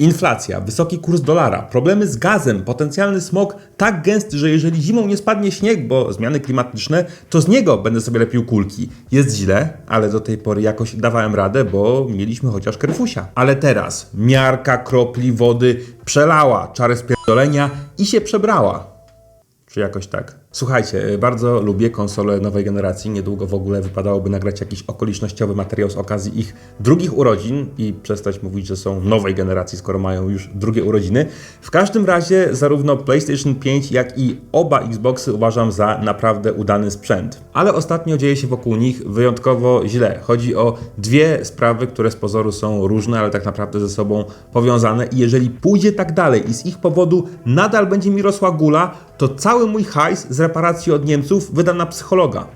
Inflacja, wysoki kurs dolara, problemy z gazem, potencjalny smog tak gęsty, że jeżeli zimą nie spadnie śnieg, bo zmiany klimatyczne, to z niego będę sobie lepił kulki. Jest źle, ale do tej pory jakoś dawałem radę, bo mieliśmy chociaż krefusia. Ale teraz miarka kropli wody przelała czarę spierdolenia i się przebrała. Czy jakoś tak. Słuchajcie, bardzo lubię konsole nowej generacji. Niedługo w ogóle wypadałoby nagrać jakiś okolicznościowy materiał z okazji ich drugich urodzin i przestać mówić, że są nowej generacji, skoro mają już drugie urodziny. W każdym razie zarówno PlayStation 5, jak i oba Xboxy uważam za naprawdę udany sprzęt. Ale ostatnio dzieje się wokół nich wyjątkowo źle. Chodzi o dwie sprawy, które z pozoru są różne, ale tak naprawdę ze sobą powiązane i jeżeli pójdzie tak dalej i z ich powodu nadal będzie mi rosła gula, to cały mój hajs z reparacji od Niemców wydam na psychologa.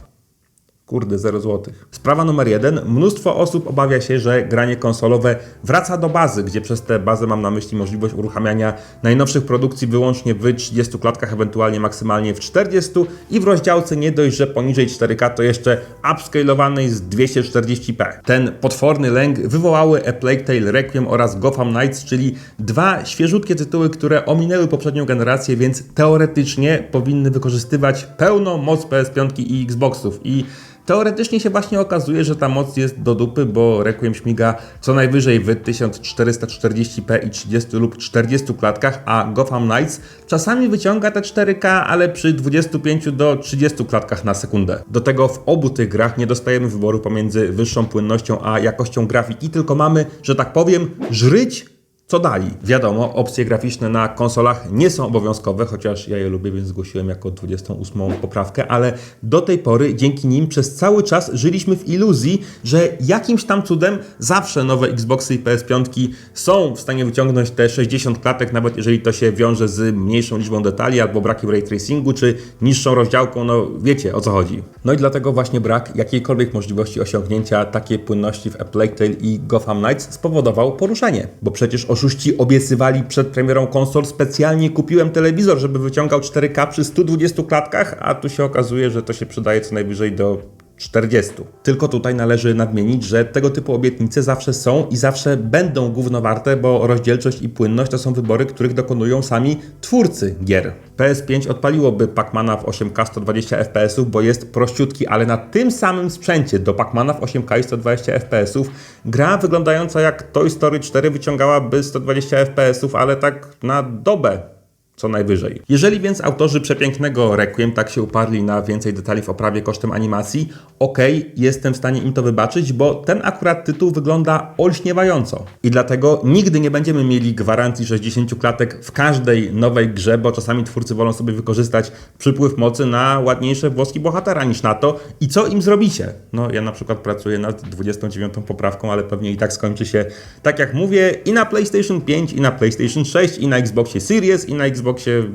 Kurde, 0 złotych. Sprawa numer jeden. Mnóstwo osób obawia się, że granie konsolowe wraca do bazy, gdzie przez tę bazę mam na myśli możliwość uruchamiania najnowszych produkcji wyłącznie w 30 klatkach, ewentualnie maksymalnie w 40 i w rozdziałce nie dość, że poniżej 4K to jeszcze upscalowanej z 240p. Ten potworny lęk wywołały A Plague Tale Requiem oraz Gotham Knights, czyli dwa świeżutkie tytuły, które ominęły poprzednią generację, więc teoretycznie powinny wykorzystywać pełną moc PS5 i Xboxów i Teoretycznie się właśnie okazuje, że ta moc jest do dupy, bo Requiem śmiga co najwyżej w 1440p i 30 lub 40 klatkach, a Gotham Knights czasami wyciąga te 4K, ale przy 25 do 30 klatkach na sekundę. Do tego w obu tych grach nie dostajemy wyboru pomiędzy wyższą płynnością a jakością grafiki, tylko mamy, że tak powiem, żryć co dali? Wiadomo, opcje graficzne na konsolach nie są obowiązkowe, chociaż ja je lubię, więc zgłosiłem jako 28 poprawkę, ale do tej pory dzięki nim przez cały czas żyliśmy w iluzji, że jakimś tam cudem zawsze nowe Xboxy i PS5 są w stanie wyciągnąć te 60 klatek, nawet jeżeli to się wiąże z mniejszą liczbą detali albo brakiem ray tracingu, czy niższą rozdziałką, no wiecie o co chodzi. No i dlatego właśnie brak jakiejkolwiek możliwości osiągnięcia takiej płynności w A Plague Tale i Gotham Knights spowodował poruszenie, bo przecież oszuści obiecywali przed premierą konsol. Specjalnie kupiłem telewizor, żeby wyciągał 4K przy 120 klatkach, a tu się okazuje, że to się przydaje co najwyżej do 40. Tylko tutaj należy nadmienić, że tego typu obietnice zawsze są i zawsze będą gównowarte, bo rozdzielczość i płynność to są wybory, których dokonują sami twórcy gier. PS5 odpaliłoby Pacmana w 8K 120 fps, bo jest prościutki, ale na tym samym sprzęcie do Pacmana w 8K i 120 fps gra wyglądająca jak Toy Story 4 wyciągałaby 120 fps, ale tak na dobę co najwyżej. Jeżeli więc autorzy przepięknego Requiem tak się uparli na więcej detali w oprawie kosztem animacji, okej, okay, jestem w stanie im to wybaczyć, bo ten akurat tytuł wygląda olśniewająco. I dlatego nigdy nie będziemy mieli gwarancji 60 klatek w każdej nowej grze, bo czasami twórcy wolą sobie wykorzystać przypływ mocy na ładniejsze włoski bohatera niż na to. I co im zrobicie? No, ja na przykład pracuję nad 29 poprawką, ale pewnie i tak skończy się tak jak mówię i na PlayStation 5, i na PlayStation 6, i na Xboxie Series, i na Xbox Xboxie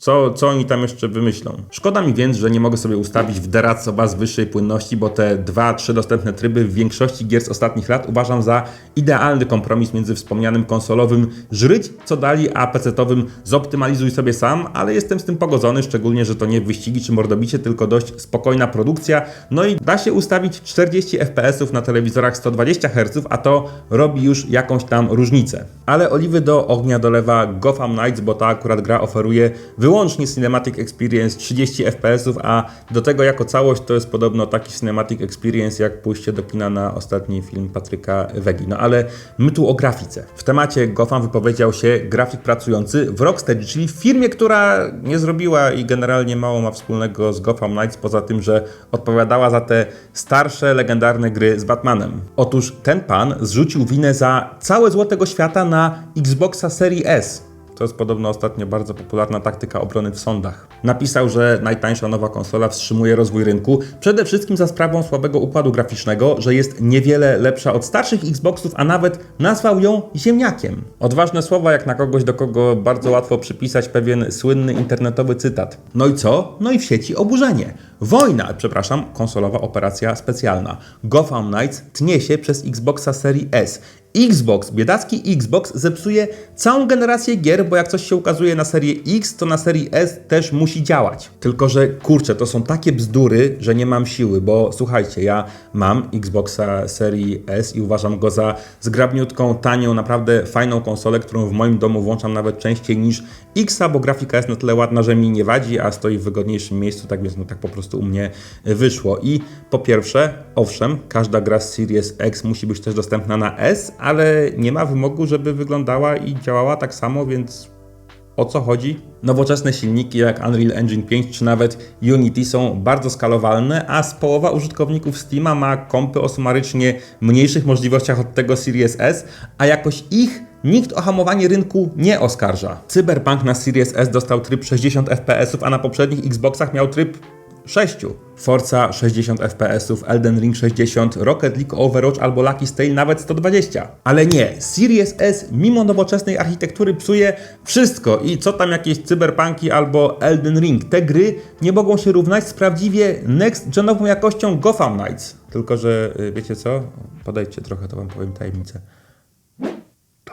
co, co oni tam jeszcze wymyślą? Szkoda mi więc, że nie mogę sobie ustawić w Deraco Bus wyższej płynności, bo te dwa, trzy dostępne tryby w większości gier z ostatnich lat uważam za idealny kompromis między wspomnianym konsolowym żryć, co dali, a PC-owym zoptymalizuj sobie sam, ale jestem z tym pogodzony, szczególnie, że to nie wyścigi czy mordobicie, tylko dość spokojna produkcja. No i da się ustawić 40 FPS na telewizorach 120 Hz, a to robi już jakąś tam różnicę. Ale oliwy do ognia dolewa Gotham Knights, bo ta akurat gra oferuje wyłącznie Cinematic Experience 30 fps, a do tego jako całość to jest podobno taki Cinematic Experience jak pójście do kina na ostatni film Patryka Wegi. No ale my tu o grafice. W temacie Gotham wypowiedział się grafik pracujący w Rocksteady, czyli w firmie, która nie zrobiła i generalnie mało ma wspólnego z Gotham Knights, poza tym, że odpowiadała za te starsze, legendarne gry z Batmanem. Otóż ten pan zrzucił winę za całe złotego świata na Xboxa Series S to jest podobno ostatnio bardzo popularna taktyka obrony w sądach. Napisał, że najtańsza nowa konsola wstrzymuje rozwój rynku, przede wszystkim za sprawą słabego układu graficznego, że jest niewiele lepsza od starszych Xboxów, a nawet nazwał ją ziemniakiem. Odważne słowa jak na kogoś, do kogo bardzo łatwo przypisać pewien słynny internetowy cytat. No i co? No i w sieci oburzenie. Wojna, przepraszam, konsolowa operacja specjalna. Gotham Knights tnie się przez Xboxa serii S Xbox, biedacki Xbox zepsuje całą generację gier, bo jak coś się ukazuje na serii X, to na serii S też musi działać. Tylko, że kurczę, to są takie bzdury, że nie mam siły, bo słuchajcie, ja mam Xboxa serii S i uważam go za zgrabniutką, tanią, naprawdę fajną konsolę, którą w moim domu włączam nawet częściej niż Xa, bo grafika jest na tyle ładna, że mi nie wadzi, a stoi w wygodniejszym miejscu, tak więc no tak po prostu u mnie wyszło. I po pierwsze, owszem, każda gra z Series X musi być też dostępna na S, ale nie ma wymogu, żeby wyglądała i działała tak samo, więc o co chodzi? Nowoczesne silniki jak Unreal Engine 5 czy nawet Unity są bardzo skalowalne, a z połowa użytkowników Steama ma kompy o sumarycznie mniejszych możliwościach od tego Series S, a jakoś ich nikt o hamowanie rynku nie oskarża. Cyberpunk na Series S dostał tryb 60 fps, a na poprzednich Xboxach miał tryb 6. Forza 60 fps, Elden Ring 60, Rocket League Overwatch albo Lucky Stale nawet 120. Ale nie, Series S mimo nowoczesnej architektury psuje wszystko i co tam jakieś cyberpunki albo Elden Ring. Te gry nie mogą się równać z prawdziwie next-genową jakością Gotham Knights. Tylko, że y, wiecie co? Podejdźcie trochę, to wam powiem tajemnicę.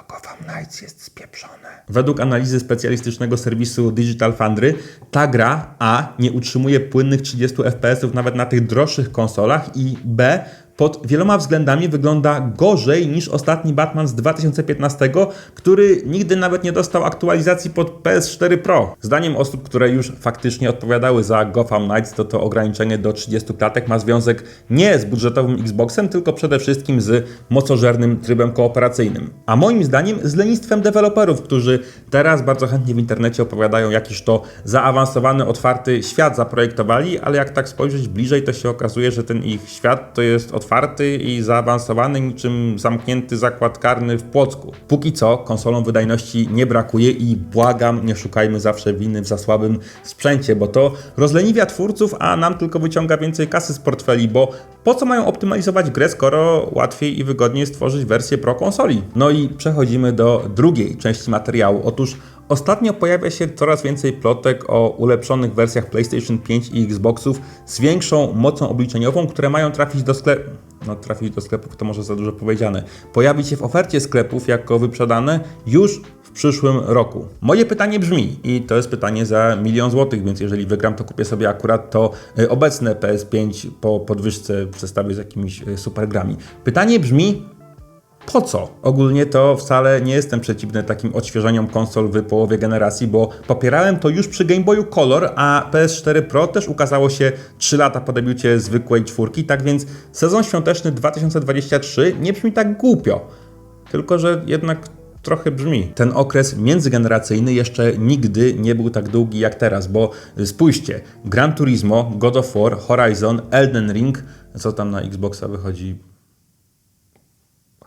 Gotham Knights jest spieprzone. Według analizy specjalistycznego serwisu Digital Foundry, ta gra A nie utrzymuje płynnych 30 fps nawet na tych droższych konsolach i B pod wieloma względami wygląda gorzej niż ostatni Batman z 2015, który nigdy nawet nie dostał aktualizacji pod PS4 Pro. Zdaniem osób, które już faktycznie odpowiadały za Gotham Knights, to to ograniczenie do 30 klatek ma związek nie z budżetowym Xboxem, tylko przede wszystkim z mocożernym trybem kooperacyjnym. A moim zdaniem z lenistwem deweloperów, którzy teraz bardzo chętnie w internecie opowiadają, jakiś to zaawansowany, otwarty świat zaprojektowali, ale jak tak spojrzeć bliżej, to się okazuje, że ten ich świat to jest otwarty i zaawansowany niczym zamknięty zakład karny w Płocku. Póki co konsolom wydajności nie brakuje i błagam, nie szukajmy zawsze winy w za słabym sprzęcie, bo to rozleniwia twórców, a nam tylko wyciąga więcej kasy z portfeli, bo po co mają optymalizować grę, skoro łatwiej i wygodniej stworzyć wersję pro konsoli? No i przechodzimy do drugiej części materiału. Otóż Ostatnio pojawia się coraz więcej plotek o ulepszonych wersjach PlayStation 5 i Xboxów z większą mocą obliczeniową, które mają trafić do sklepu. No, trafić do sklepów to może za dużo powiedziane. Pojawić się w ofercie sklepów jako wyprzedane już w przyszłym roku. Moje pytanie brzmi, i to jest pytanie za milion złotych, więc jeżeli wygram, to kupię sobie akurat to y, obecne PS5 po podwyżce w zestawie z jakimiś y, supergrami. Pytanie brzmi, po co? Ogólnie to wcale nie jestem przeciwny takim odświeżeniom konsol w połowie generacji, bo popierałem to już przy Game Boyu Color, a PS4 Pro też ukazało się 3 lata po debiucie zwykłej czwórki, tak więc sezon świąteczny 2023 nie brzmi tak głupio. Tylko, że jednak trochę brzmi. Ten okres międzygeneracyjny jeszcze nigdy nie był tak długi jak teraz, bo spójrzcie, Gran Turismo, God of War, Horizon, Elden Ring, co tam na Xboxa wychodzi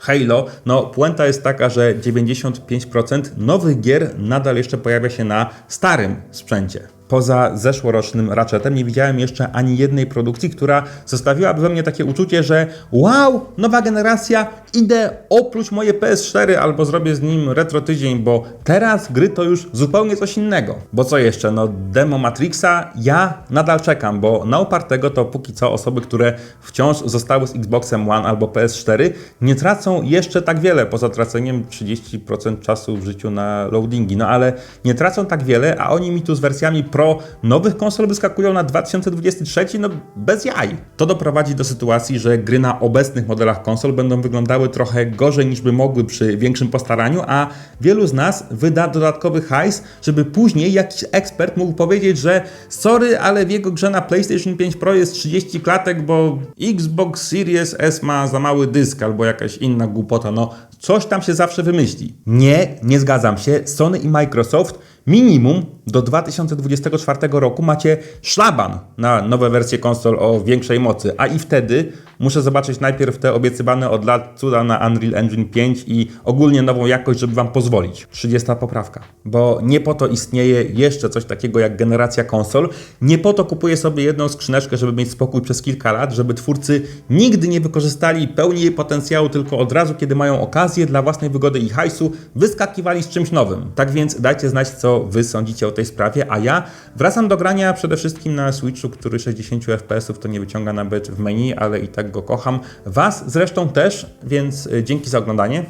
Halo, no puenta jest taka, że 95% nowych gier nadal jeszcze pojawia się na starym sprzęcie. Poza zeszłorocznym Ratchetem. Nie widziałem jeszcze ani jednej produkcji, która zostawiłaby we mnie takie uczucie, że wow, nowa generacja, idę opluć moje PS4 albo zrobię z nim retro tydzień, bo teraz gry to już zupełnie coś innego. Bo co jeszcze, no demo Matrixa ja nadal czekam, bo na upartego to póki co osoby, które wciąż zostały z Xboxem One albo PS4 nie tracą jeszcze tak wiele, poza traceniem 30% czasu w życiu na loadingi, no ale nie tracą tak wiele, a oni mi tu z wersjami Pro nowych konsol wyskakują na 2023, no bez jaj. To doprowadzi do sytuacji, że gry na obecnych modelach konsol będą wyglądały trochę gorzej niż by mogły przy większym postaraniu, a wielu z nas wyda dodatkowy hajs, żeby później jakiś ekspert mógł powiedzieć, że sorry, ale w jego grze na PlayStation 5 Pro jest 30 klatek, bo Xbox Series S ma za mały dysk albo jakaś inna głupota, no coś tam się zawsze wymyśli. Nie, nie zgadzam się. Sony i Microsoft minimum do 2024 roku macie szlaban na nowe wersje konsol o większej mocy, a i wtedy muszę zobaczyć najpierw te obiecywane od lat cuda na Unreal Engine 5 i ogólnie nową jakość, żeby Wam pozwolić. 30 poprawka. Bo nie po to istnieje jeszcze coś takiego jak generacja konsol, nie po to kupuję sobie jedną skrzyneczkę, żeby mieć spokój przez kilka lat, żeby twórcy nigdy nie wykorzystali pełni jej potencjału, tylko od razu, kiedy mają okazję dla własnej wygody i hajsu, wyskakiwali z czymś nowym. Tak więc dajcie znać, co Wy sądzicie o tej sprawie, a ja wracam do grania przede wszystkim na Switchu, który 60 FPS-ów to nie wyciąga nawet w menu, ale i tak go kocham. Was zresztą też, więc y, dzięki za oglądanie.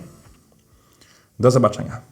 Do zobaczenia.